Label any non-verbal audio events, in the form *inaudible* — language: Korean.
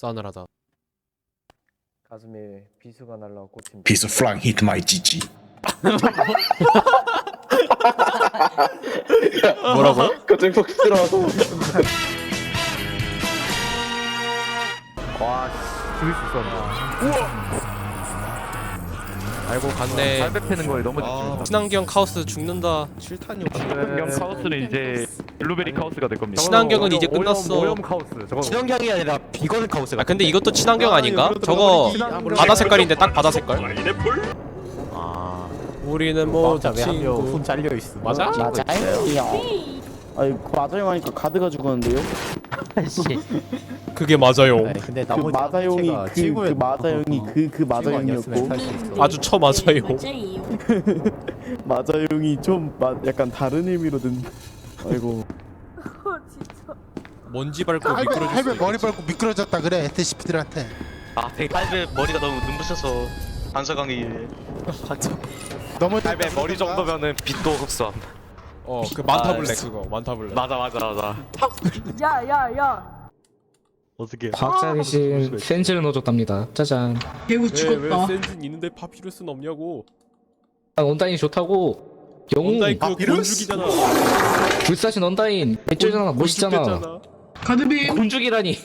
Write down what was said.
싸늘하다. 가슴에 비수가 날라와 꽂힌다. Piece of flying hit my GG. 뭐라고요? 갑자기 퍽 들어와서 와, 씨, 죽일 수 있었 네. 알고 갔네. 팔배 패는 거에 너무 집중했다. 친환경 카오스 죽는다. 친환경 카오스는 이제 블루베리 카오스가 될 겁니다. 친환경은 이제 끝났어. 오염 카오스. 저거 친환경이 아니라 비건 카오스가 아 근데 이것도 친환경 아닌가? 저거 바다 색깔인데 딱 바다 색깔? 아 우리는 뭐 왜한명 친구. 손 잘려 있어 맞아? 맞아요. 아니 맞아요 하니까 가드가 죽었는데요? 그게 맞아요. 아니, 근데 그 나머지 마자용이 자체가 그, 그 친구였- 마자용이 그그 살수 있어. 아주 처 맞아요. *laughs* 마자용이 좀 마, 약간 다른 의미로 든 아이고 먼지 밟고 할배 미끄러질 할배 수도 머리. 밟고 미끄러졌다 그래 SCP들한테 아, 되게 할배 머리가 너무 눈부셔서 반사광이 *laughs* 너무 할배 머리 정도면은 빛도 흡수함. 어, 그 만타 아, 블랙 네. 그거 만타 블랙. 맞아, 맞아, 맞아. 야 야 야 어떻게? 과학자 대신 센즈를 넣어줬답니다. 짜잔. 배우 왜왜 센진 있는데 파피루스는 없냐고. 아, 언다인 좋다고. 영웅 온다이 그 파피루스? 곤죽이잖아. 불사신 언다인. 개쩔잖아. 멋있잖아. 곤죽됐잖아. 가드비 곤죽이라니.